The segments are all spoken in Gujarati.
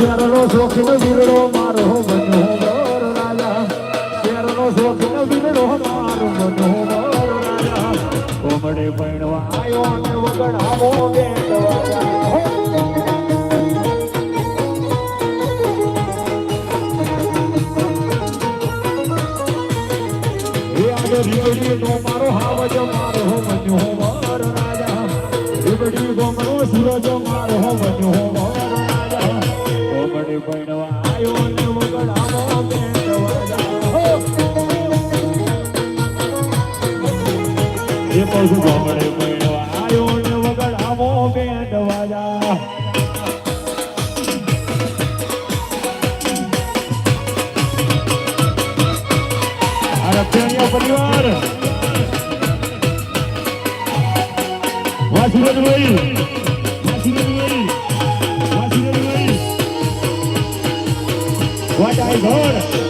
શેરનો શોખીનો વીરડો મારો બન્યો મોર રાજા. શેરનો શોખીનો વીરડો મારો બન્યો મોર રાજા. કોમડે પૈણવા આયો અને વગડાવો હે આજે રીબડી નો મારો હાવજ મારો હો બન્યો મોર રાજા. રીબડી ગોમરો સૂરજ મારો હો બન્યો મોર રાજા કોમડે પૈણવા આયો અને વગડાવો એ પશુ ગોમડે પૈણવા આયો ને વગડાવો બેટ વાજા અરક્ષણીય પરિવાર. વાસુદેવભાઈ વાસુદેવભાઈ Vai daí, bora!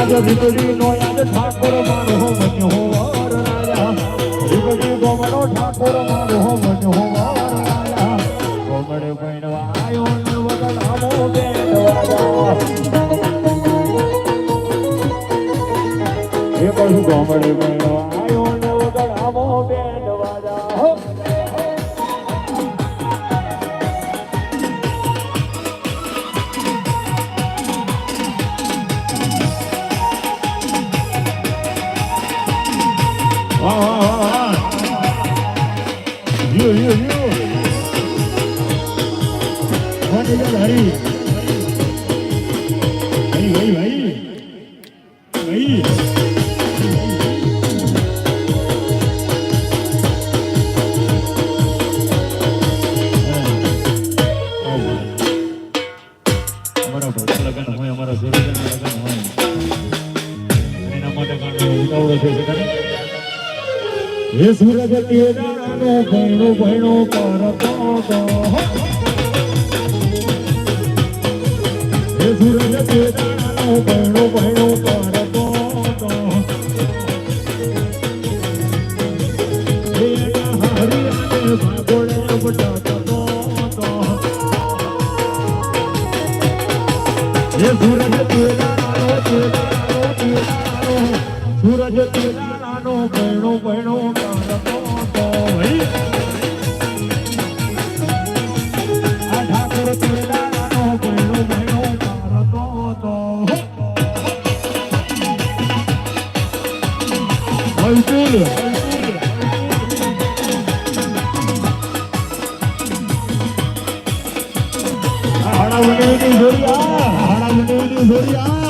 આજ વિગડી નો યાદ ઠાકોર મારો હો મન હો રાજા વિગડી ગોમનો ઠાકોર મારો હો મન હો you, યુ યુ હરી ભાઈ ભાઈ ભાઈ ભાઈ અમારા લગ્ન હોય અમારા એના માટે હે સૂરજ તેરાનો ભણો ભણો કરતો હે સૂરજ તેરાનો ભણો ભણો સૂરજ તેરાનો તેરાનો તેરાનો સૂરજ તેરાનો ભણો ભણો કરતો તો આ ઠાકોર તેરાનો ભણો ભણો કરતો તો હલચુલ હાડા મંડળીની જોડિયા હાડા મંડળીની જોડિયા